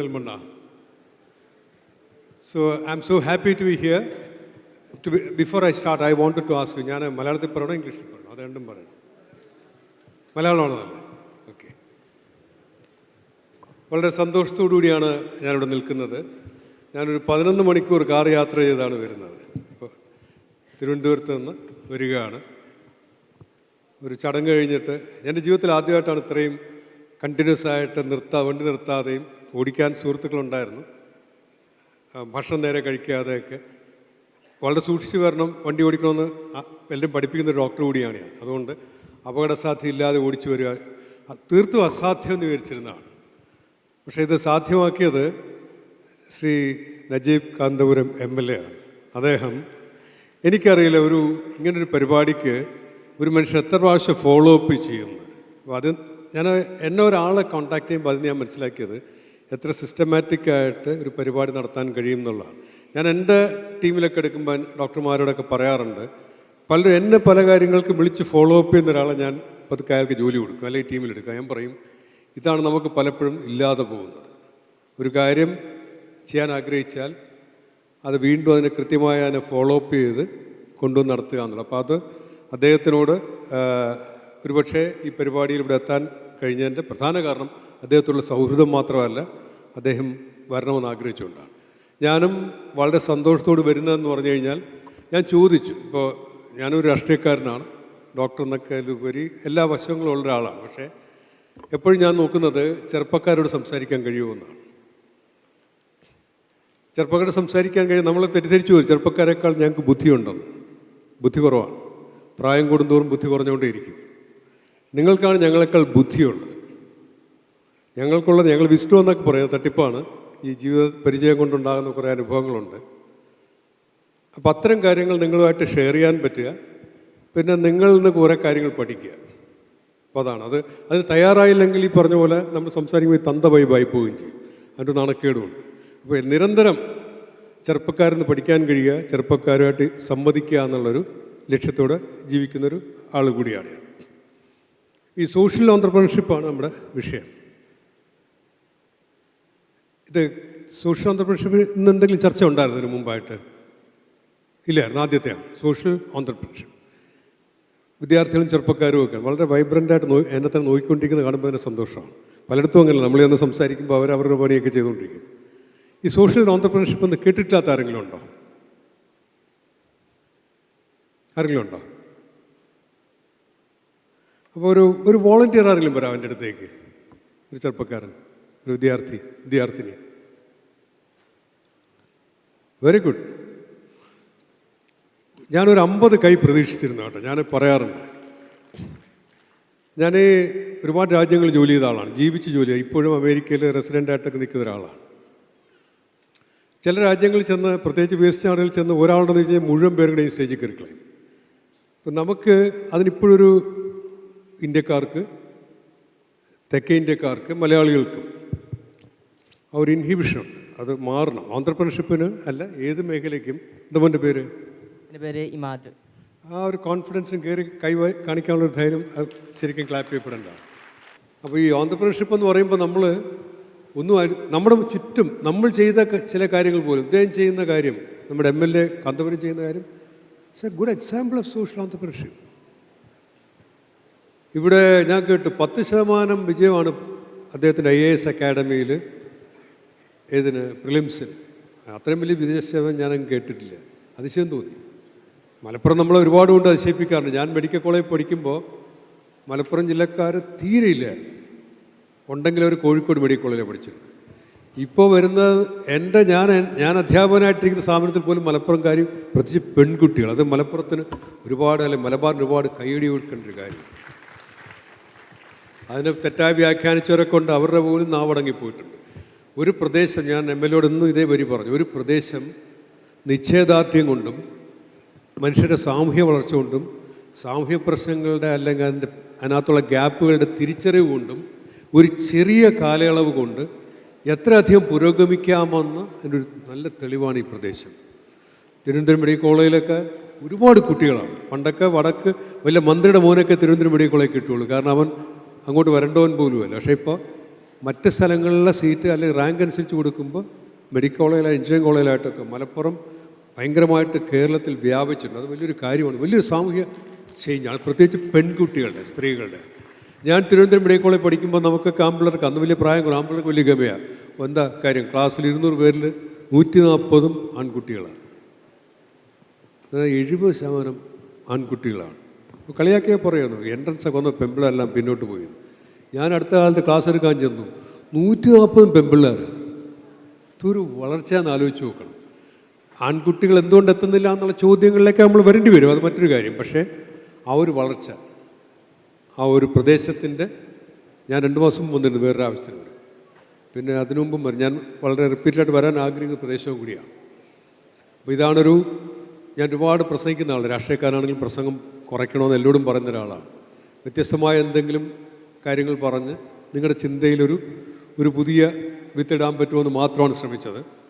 Nilmanna. So I'm so happy to be here. To be, before I start, I wanted to ask you, ഞാൻ മലയാളത്തിൽ പറയണോ ഇംഗ്ലീഷിൽ പറയണോ? അത് രണ്ടും പറയണം മലയാളമാണോ നല്ല ഓക്കെ വളരെ സന്തോഷത്തോടുകൂടിയാണ് ഞാനിവിടെ നിൽക്കുന്നത്. ഞാനൊരു പതിനൊന്ന് മണിക്കൂർ കാർ യാത്ര ചെയ്താണ് വരുന്നത്. ഇപ്പോൾ തിരുവനന്തപുരത്ത് നിന്ന് വരികയാണ്. ഒരു ചടങ്ങ് കഴിഞ്ഞിട്ട് എന്റെ ജീവിതത്തിൽ ആദ്യമായിട്ടാണ് ഇത്രയും കണ്ടിന്യൂസ് ആയിട്ട് നിർത്താ വണ്ടി നിർത്താതെയും ഓടിക്കാൻ സുഹൃത്തുക്കളുണ്ടായിരുന്നു. ഭക്ഷണം നേരെ കഴിക്കാതെയൊക്കെ. വളരെ സൂക്ഷിച്ച് വരണം വണ്ടി ഓടിക്കണമെന്ന് എല്ലാം പഠിപ്പിക്കുന്ന ഡോക്ടർ കൂടിയാണ് ഞാൻ. അതുകൊണ്ട് അപകടസാധ്യത ഇല്ലാതെ ഓടിച്ചു വരിക തീർത്തും അസാധ്യം എന്ന് വിവരിച്ചിരുന്നതാണ് പക്ഷേ ഇത് സാധ്യമാക്കിയത് Shri Najeeb Kanthapuram M L A ആണ് അദ്ദേഹം എനിക്കറിയില്ല ഒരു ഇങ്ങനൊരു പരിപാടിക്ക് ഒരു മനുഷ്യൻ എത്ര പ്രാവശ്യം ഫോളോ അപ്പ് ചെയ്യുന്നു. അപ്പോൾ അത് ഞാൻ എന്നെ ഒരാളെ കോൺടാക്ട് ചെയ്യുമ്പോൾ അത് ഞാൻ മനസ്സിലാക്കിയത് എത്ര സിസ്റ്റമാറ്റിക് ആയിട്ട് ഒരു പരിപാടി നടത്താൻ കഴിയും എന്നുള്ളതാണ്. ഞാൻ എന്റെ ടീമിലൊക്കെ എടുക്കുമ്പോൾ ഡോക്ടർമാരോടൊക്കെ പറയാറുണ്ട് പലരും എന്നെ പല കാര്യങ്ങൾക്കും വിളിച്ച് ഫോളോ അപ്പ് ചെയ്യുന്ന ഒരാളെ ഞാൻ പതുക്കെ അയാൾക്ക് ജോലി കൊടുക്കും അല്ലെങ്കിൽ ടീമിലെടുക്കുക ഞാൻ പറയും ഇതാണ് നമുക്ക് പലപ്പോഴും ഇല്ലാതെ പോകുന്നത്. ഒരു കാര്യം ചെയ്യാൻ ആഗ്രഹിച്ചാൽ അത് വീണ്ടും അതിനെ കൃത്യമായി അതിനെ ഫോളോ അപ്പ് ചെയ്ത് കൊണ്ടുവന്ന് നടത്തുക എന്നുള്ളത് അപ്പോൾ അത് അദ്ദേഹത്തിനോട് ഒരുപക്ഷേ ഈ പരിപാടിയിൽ ഇവിടെ എത്താൻ കഴിഞ്ഞതിന്റെ പ്രധാന കാരണം അദ്ദേഹത്തുള്ള സൗഹൃദം മാത്രമല്ല അദ്ദേഹം വരണമെന്ന് ആഗ്രഹിച്ചുകൊണ്ടാണ്. ഞാനും വളരെ സന്തോഷത്തോട് വരുന്നതെന്ന് പറഞ്ഞു കഴിഞ്ഞാൽ ഞാൻ ചോദിച്ചു. ഇപ്പോൾ ഞാനൊരു രാഷ്ട്രീയക്കാരനാണ്. ഡോക്ടർ എന്നൊക്കെ ഉപരി എല്ലാ വശങ്ങളും ഉള്ള ഒരാളാണ്. പക്ഷേ എപ്പോഴും ഞാൻ നോക്കുന്നത് ചെറുപ്പക്കാരോട് സംസാരിക്കാൻ കഴിയുമെന്നാണ്. ചെറുപ്പക്കാരോട് സംസാരിക്കാൻ കഴിയും നമ്മൾ തെറ്റിദ്ധരിച്ചു പോയി. ചെറുപ്പക്കാരെക്കാൾ ഞങ്ങൾക്ക് ബുദ്ധിയുണ്ടെന്ന്. ബുദ്ധി കുറവാണ്. പ്രായം കൂടുന്തോറും ബുദ്ധി കുറഞ്ഞുകൊണ്ടേയിരിക്കും. നിങ്ങൾക്കാണ് ഞങ്ങളെക്കാൾ ബുദ്ധിയുള്ളത്. ഞങ്ങൾക്കുള്ളത് ഞങ്ങൾ വിഷ്ണു എന്നൊക്കെ പറയാം തട്ടിപ്പാണ്. ഈ ജീവിത പരിചയം കൊണ്ടുണ്ടാകുന്ന കുറേ അനുഭവങ്ങളുണ്ട്. അപ്പം അത്തരം കാര്യങ്ങൾ നിങ്ങളുമായിട്ട് ഷെയർ ചെയ്യാൻ പറ്റുക. പിന്നെ നിങ്ങളിൽ നിന്ന് കുറേ കാര്യങ്ങൾ പഠിക്കുക. അപ്പോൾ അതാണ്. അത് അതിന് തയ്യാറായില്ലെങ്കിൽ ഈ പറഞ്ഞ പോലെ നമ്മൾ സംസാരിക്കുമ്പോൾ തന്ത വൈബായി പോവുകയും ചെയ്യും. അതിന്റെ നാണക്കേടുമുണ്ട്. അപ്പോൾ നിരന്തരം ചെറുപ്പക്കാരിൽ നിന്ന് പഠിക്കാൻ കഴിയുക ചെറുപ്പക്കാരുമായിട്ട് സംവദിക്കുക എന്നുള്ളൊരു ലക്ഷ്യത്തോടെ ജീവിക്കുന്നൊരു ആൾ കൂടിയാണ് ഈ സോഷ്യൽ ഓന്ത്രപ്രണർഷിപ്പാണ് നമ്മുടെ വിഷയം. ഇത് സോഷ്യൽ ഓന്ത്രപ്രണർഷിപ്പ് ഇന്ന് എന്തെങ്കിലും ചർച്ച ഉണ്ടായിരുന്നു ഇതിന് മുമ്പായിട്ട്? ഇല്ലായിരുന്നു ആദ്യത്തെയാണ് സോഷ്യൽ ഓന്ത്രപ്രണർഷിപ്പ് വിദ്യാർത്ഥികളും ചെറുപ്പക്കാരും ഒക്കെ വളരെ വൈബ്രന്റായിട്ട് നോ എന്നെ തന്നെ നോക്കിക്കൊണ്ടിരിക്കുന്നത് കാണുമ്പോൾ തന്നെ സന്തോഷമാണ്. പലയിടത്തും അങ്ങനെ നമ്മൾ ഒന്ന് സംസാരിക്കുമ്പോൾ അവർ അവരുടെ പണിയൊക്കെ ചെയ്തുകൊണ്ടിരിക്കും. ഈ സോഷ്യൽ ഓന്ത്രപ്രണർഷിപ്പ് എന്ന് കേട്ടിട്ടില്ലാത്ത ആരെങ്കിലും ഉണ്ടോ? ആരെങ്കിലും ഉണ്ടോ? അപ്പോൾ ഒരു ഒരു വോളണ്ടിയർ ആരെങ്കിലും വരാം എന്റെ അടുത്തേക്ക്? ഒരു ചെറുപ്പക്കാരൻ. ഒരു വിദ്യാർത്ഥി വിദ്യാർത്ഥിനി. വെരി ഗുഡ് ഞാനൊരു അമ്പത് കൈ പ്രതീക്ഷിച്ചിരുന്നു കേട്ടോ. ഞാൻ പറയാറുണ്ട്. ഞാൻ ഒരുപാട് രാജ്യങ്ങളിൽ ജോലി ചെയ്ത ആളാണ്. ജീവിച്ച് ജോലി ഇപ്പോഴും അമേരിക്കയിൽ റെസിഡന്റായിട്ടൊക്കെ നിൽക്കുന്ന ഒരാളാണ്. ചില രാജ്യങ്ങളിൽ ചെന്ന് പ്രത്യേകിച്ച് വേസ്റ്റ് നാടുകളിൽ ചെന്ന് ഒരാളുടെന്ന് വെച്ച് കഴിഞ്ഞാൽ മുഴുവൻ പേരും കൂടെ ഈ സ്റ്റേജിൽ കയറി കളയും. അപ്പം നമുക്ക് അതിനിപ്പോഴൊരു ഇന്ത്യക്കാർക്ക് തെക്കേ ഇന്ത്യക്കാർക്ക് മലയാളികൾക്കും ആ ഒരു ഇൻഹിബിഷൻ അത് മാറണം. ഓന്ത്രപ്രണർഷിപ്പിന് അല്ല ഏത് മേഖലയ്ക്കും. എന്താ മോന്റെ പേര്? എന്റെ പേര് ഇമാദ്. ആ ഒരു കോൺഫിഡൻസും കയറി കൈ കാണിക്കാനുള്ള ഒരു ധൈര്യം ശരിക്കും ക്ലാപ്പ് ചെയ്യപ്പെടേണ്ട. അപ്പോൾ ഈ ഓന്ത്രപ്രണർഷിപ്പ് എന്ന് പറയുമ്പോൾ നമ്മൾ ഒന്നും നമ്മുടെ ചുറ്റും നമ്മൾ ചെയ്ത ചില കാര്യങ്ങൾ പോലും ഇദ്ദേഹം ചെയ്യുന്ന കാര്യം നമ്മുടെ എം എൽ എ കാന്തപുരം ചെയ്യുന്ന കാര്യം it's a good example of social entrepreneurship ഇവിടെ ഞാൻ കേട്ടു പത്ത് ശതമാനം വിജയമാണ് അദ്ദേഹത്തിന്റെ ഐ എ എസ് അക്കാഡമിയിൽ. ഏതിന്? പ്രിലിംസിന് അത്രയും വലിയ വിദേശ വിദേശം ഞാൻ കേട്ടിട്ടില്ല. അതിശയം തോന്നി. മലപ്പുറം നമ്മളെ ഒരുപാട് കൊണ്ട് അതിശയിപ്പിക്കാറുണ്ട്. ഞാൻ മെഡിക്കൽ കോളേജിൽ പഠിക്കുമ്പോൾ മലപ്പുറം ജില്ലക്കാർ തീരെ ഇല്ലായിരുന്നു. ഉണ്ടെങ്കിൽ അവർ കോഴിക്കോട് മെഡിക്കൽ കോളേജിൽ പഠിച്ചിരുന്നു ഇപ്പോൾ വരുന്ന എന്റെ ഞാൻ ഞാൻ അധ്യാപകനായിട്ടിരിക്കുന്ന സ്ഥാപനത്തിൽ പോലും മലപ്പുറം കാര്യം പ്രത്യേകിച്ച് പെൺകുട്ടികൾ അത് മലപ്പുറത്തിന് ഒരുപാട് അല്ലെ മലബാറിന് ഒരുപാട് കൈയടി കൊടുക്കേണ്ട ഒരു കാര്യം. അതിനെ തെറ്റായി വ്യാഖ്യാനിച്ചവരെ കൊണ്ട് അവരുടെ പോലും നാവടങ്ങിപ്പോയിട്ടുണ്ട്. ഒരു പ്രദേശം ഞാൻ എം എൽ എയോട് ഇന്നും ഇതേ വരി പറഞ്ഞു. ഒരു പ്രദേശം നിശ്ചയദാർഢ്യം കൊണ്ടും മനുഷ്യരുടെ സാമൂഹ്യ വളർച്ച കൊണ്ടും സാമൂഹ്യ പ്രശ്നങ്ങളുടെ അല്ലെങ്കിൽ അതിന്റെ അതിനകത്തുള്ള ഗ്യാപ്പുകളുടെ തിരിച്ചറിവ് കൊണ്ടും ഒരു ചെറിയ കാലയളവ് കൊണ്ട് എത്രയധികം പുരോഗമിക്കാമെന്ന് അതിന്റെ ഒരു നല്ല തെളിവാണ് ഈ പ്രദേശം. തിരുവനന്തപുരം മെഡിക്കൽ കോളേജിലൊക്കെ ഒരുപാട് കുട്ടികളാണ്. പണ്ടൊക്കെ വടക്ക് വലിയ മന്ത്രിയുടെ മോനൊക്കെ തിരുവനന്തപുരം മെഡിക്കൽ കോളേജിൽ കിട്ടുള്ളൂ കാരണം അവൻ അങ്ങോട്ട് വരണ്ടവൻ പോലുമല്ല. പക്ഷേ ഇപ്പോൾ മറ്റ് സ്ഥലങ്ങളിലെ സീറ്റ് അല്ലെങ്കിൽ റാങ്ക് അനുസരിച്ച് കൊടുക്കുമ്പോൾ മെഡിക്കൽ കോളേജിലോ എഞ്ചിനീയറിംഗ് കോളേജിലായിട്ടൊക്കെ മലപ്പുറം ഭയങ്കരമായിട്ട് കേരളത്തിൽ വ്യാപിച്ചിട്ടുണ്ട്. അത് വലിയൊരു കാര്യമാണ്. വലിയൊരു സാമൂഹ്യ ചേഞ്ചാണ് പ്രത്യേകിച്ച് പെൺകുട്ടികളുടെ സ്ത്രീകളുടെ. ഞാൻ തിരുവനന്തപുരം മെഡിക്കൽ കോളേജ് പഠിക്കുമ്പോൾ നമുക്ക് ആമ്പിളർക്ക് അന്ന് വലിയ പ്രായം കുറവ്. ആമ്പിളർക്ക് വലിയ ഗമയാണ് എന്താ കാര്യം? ക്ലാസ്സിൽ ഇരുന്നൂറ് പേരിൽ നൂറ്റി നാൽപ്പതും ആൺകുട്ടികളാണ് എഴുപത് ശതമാനം ആൺകുട്ടികളാണ്. കളിയാക്കിയാൽ പറയുന്നു എൻട്രൻസ് ഒക്കെ വന്ന പെമ്പിളെല്ലാം പിന്നോട്ട് പോയി. ഞാൻ അടുത്ത കാലത്ത് ക്ലാസ് എടുക്കാൻ ചെന്നു. നൂറ്റി നാൽപ്പതും പെൺപിള്ളേർ. ഇതൊരു വളർച്ചയെന്ന് ആലോചിച്ച് നോക്കണം. ആൺകുട്ടികൾ എന്തുകൊണ്ട് എത്തുന്നില്ല എന്നുള്ള ചോദ്യങ്ങളിലേക്ക് നമ്മൾ വരേണ്ടി വരും. അത് മറ്റൊരു കാര്യം. പക്ഷേ ആ ഒരു വളർച്ച ആ ഒരു പ്രദേശത്തിന്റെ ഞാൻ രണ്ട് മാസം വന്നിരുന്നു. വേറൊരു ആവശ്യത്തിനുണ്ട്. പിന്നെ അതിനു മുമ്പും ഞാൻ വളരെ റിപ്പീറ്റഡായിട്ട് വരാൻ ആഗ്രഹിക്കുന്ന പ്രദേശവും കൂടിയാണ്. അപ്പോൾ ഇതാണൊരു ഞാൻ ഒരുപാട് പ്രസംഗിക്കുന്ന ആളാണ്. രാഷ്ട്രീയക്കാരാണെങ്കിലും പ്രസംഗം കുറയ്ക്കണമെന്ന് എല്ലാവരും പറയുന്ന ഒരാളാണ്. വ്യത്യസ്തമായ എന്തെങ്കിലും കാര്യങ്ങൾ പറഞ്ഞ് നിങ്ങളുടെ ചിന്തയിലൊരു ഒരു പുതിയ വിത്തിടാൻ പറ്റുമെന്ന് മാത്രമാണ് ശ്രമിച്ചത്.